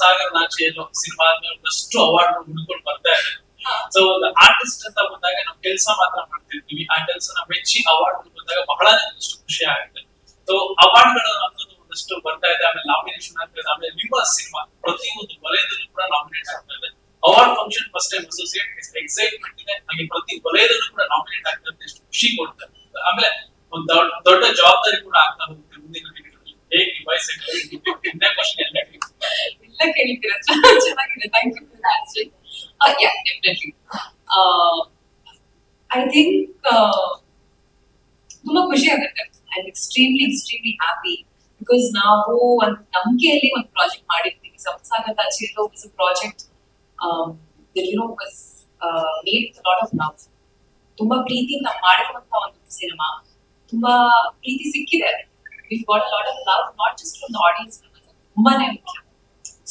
Sagar ನಾಚೆಯಲ್ಲೋ cinema ಆದ್ಮೇಲೆ ಒಂದಷ್ಟು award ಹುಡ್ಕೊಂಡು ಬರ್ತಾ ಇದೆ. ಸೊ ಒಂದು ಆರ್ಟಿಸ್ಟ್ ಅಂತ ಬಂದಾಗ ನಾವು ಕೆಲಸ ಮಾತ್ರ ಮಾಡ್ತಿರ್ತೀವಿ. ಆ ಕೆಲಸನ ಮೆಚ್ಚಿ ಅವಾರ್ಡ್ ಬಂದಾಗ ಬಹಳ ಒಂದಷ್ಟು ಖುಷಿ ಆಗುತ್ತೆ. ಸೊ ಅವಾರ್ಡ್ಗಳು ಅನ್ನೋದು ಒಂದಷ್ಟು ಬರ್ತಾ ಇದೆ. ಆಮೇಲೆ ನಾಮಿನೇಷನ್ ಆಗ್ತಾ ಇದೆ. ಆಮೇಲೆ ನಿಮ್ಮ ಸಿನಿಮಾ ಪ್ರತಿಯೊಂದು ವಲಯದಲ್ಲೂ ಕೂಡ ನಾಮಿನೇಟ್ ಆಗ್ತಾ ಇದೆ. Award function first time associate excitement ಇದೆ. ಹಾಗೆ ಪ್ರತಿ ವಲಯದಲ್ಲೂ ಕೂಡ ನಾಮಿನೇಟ್ ಆಗ್ತಾ ಇದೆ. ಎಷ್ಟು ಖುಷಿ ಕೊಡ್ತಾರೆ ಆಮೇಲೆ ಒಂದು ದೊಡ್ಡ ದೊಡ್ಡ ಜವಾಬ್ದಾರಿ ಕೂಡ ಆಗ್ತಾ ಹೋಗುತ್ತೆ ಮುಂದಿನ ದಿನಗಳಲ್ಲಿ. ಹೇಗೆ ನಿಭಾಯಿಸಕ್ಕೆ ಎಲ್ಲ. ಎಲ್ಲ ಕೇಳಿದ್ದೀರಾ? ಚೆನ್ನಾಗಿದೆ thank you for answering yeah definitely I think ತುಂಬಾ ಖುಷಿ ಆಗುತ್ತೆ. I am extremely extremely happy because ನಾವು ಒಂದು ನಂಬಿಕೆಯಲ್ಲಿ ಒಂದು ಪ್ರಾಜೆಕ್ಟ್ ಮಾಡಿರ್ತೀವಿ ಸಂಸಾಗತ ಚಿರೋ is a project you know was made lot of love ತುಂಬಾ ಪ್ರೀತಿಯಿಂದ ಮಾಡಿರುವಂತ ಒಂದು ಸಿನಿಮಾ ತುಂಬಾ ಪ್ರೀತಿ ಸಿಕ್ಕಿದೆ. We got lot of love not just from the audience ತುಂಬಾನೇ ಮುಖ್ಯ.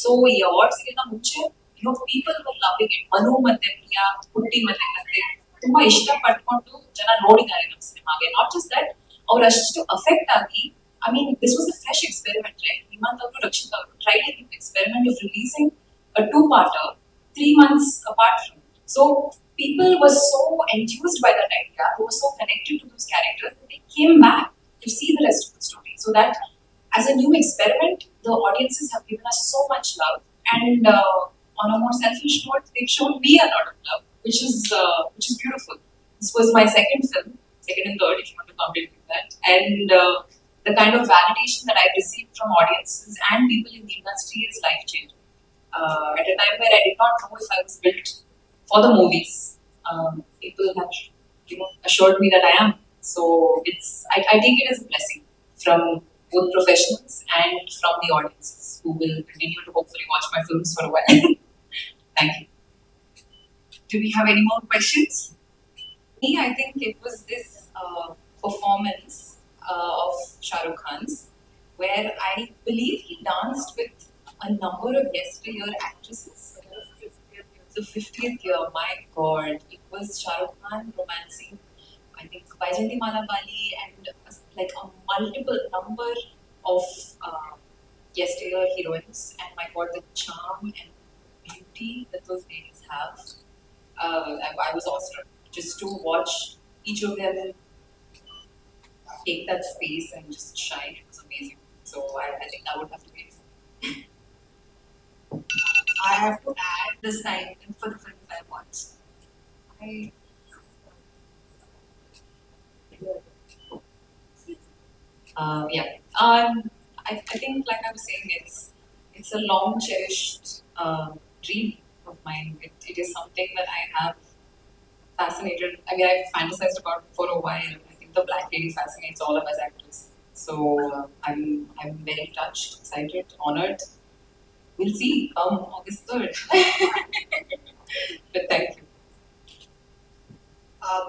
ಸೊ ಈ ಅವಾರ್ಡ್ಸ್ ಗಿಂತ ಮುಂಚೆ you people were loving it Manu ಮತ್ತೆ ಪ್ರಿಯಾ ಪುಟ್ಟಿ ಮತ್ತೆ ಕತೆ ತುಂಬಾ ಇಷ್ಟ ಪಟ್ಕೊಂಡು ಜನ ನೋಡಿದ್ದಾರೆ ನಮ್ಮ ಸಿನಿಮಾಗೆ ನಾಟ್ ಜಸ್ಟ್ ದಟ್ ಅವ್ರು ಅಷ್ಟು ಅಫೆಕ್ಟ್ ಆಗಿ I mean this was a fresh experiment right Himanth ಅವರು ರಕ್ಷಿತ್ ಅವರು tried experiment of releasing a two ಪಾರ್ಟರ್ three months apart from it. So people were so enthused by that idea, they were so connected to those characters that they came back to see the rest of the story. So that as a new experiment, the audiences have given us so much love. And uh, on a more selfish note, they've shown me a lot of love, which is uh, which is beautiful. This was my second film, second and third, if you want to compare with that. And uh, the kind of validation that I've received from audiences and people in the industry is life changing uh, at a time where I did not know if I was built for the movies. Um, people have, you know, assured me that I am. So it's I, I take it as a blessing from both professionals and from the audiences who will continue to hopefully watch my films for a while. Thank you. Do we have any more questions? Me, I think it was this uh, performance uh, of Shah Rukh Khan's where I believe he danced with a number of yesteryear actresses. The 50th year, my god, it was Shah Rukh Khan romancing, I think, Baijanti Malabali and uh, like a multiple number of uh, yesteryear heroines. And my god, the charm and beauty that those ladies have. Uh, I, I was awestruck just to watch each of them take that space and just shine. It was amazing. So I, I think that would have to be. I have to add this time for the films I watched. I Uh, yeah. Um, I, I think, like I was saying, it's it's a long cherished uh, dream of mine. It, it is something that I have fascinated. I mean, I've fantasized about for a while. I think the Black Lady fascinates all of us actors. So uh, I'm I'm very touched, excited, honored. We'll see come August third. but thank you.